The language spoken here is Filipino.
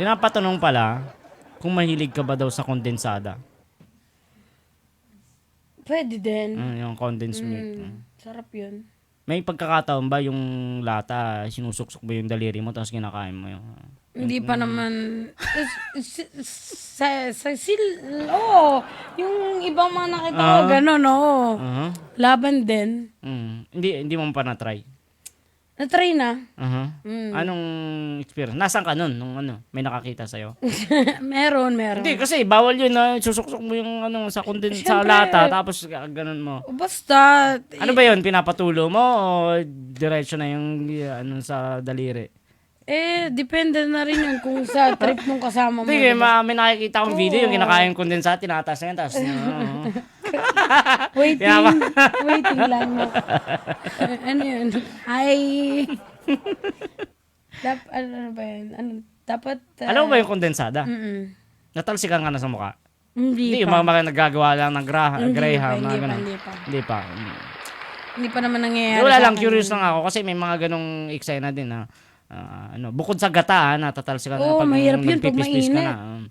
Pinapatanong pala kung mahilig ka ba daw sa kondensada. Pwede din. Mm, yung condensed milk. Mm, sarap yun. May pagkakataon ba yung lata, sinusuksok mo yung daliri mo tapos kinakain mo yung... Hindi pa naman s- s- sa sa sil oh, yung ibang mga nakita ko Ah. ganun, oo. Aha. Laban din. Mm. Hindi, hindi mo pa na-try. Na-try na. Aha. Mm. Anong experience? Nasaan ka nun? Nung ano, may nakakita sa'yo? meron, meron. Hindi, kasi bawal yun na susuksok mo yung ano, sa, konden- sa Siyempre. lata tapos ah, ganun mo. O, Basta, Ano ba yun? Pinapatulo mo o diretso na yung uh, ano, sa daliri? eh, depende na rin yun kung sa trip mong kasama mo. Hindi, diba? ma- may nakikita akong video yung kinakain kondensat, tinataas na yan, tapos uh, Waiting, Pinapa- waiting lang. No? ano yun? Hi! Dap, ano, ano ba yun? Ano, dapat, uh, alam mo ba yung kondensada? Mm-mm. Natalsikan ka na sa mukha. Hindi, Hindi, yung pa. mga, mga nagagawa lang ng gra- Hindi graham, pa, hindi pa, hindi pa. Hindi pa. Mm. Hindi pa naman nangyayari Wala lang, curious lang ako kasi may mga ganong eksena din na ah, ano, bukod sa gata, ah, natatalsikan Oo, na pag mahirap yun pag nagpipis-pis ka mainit. na. um,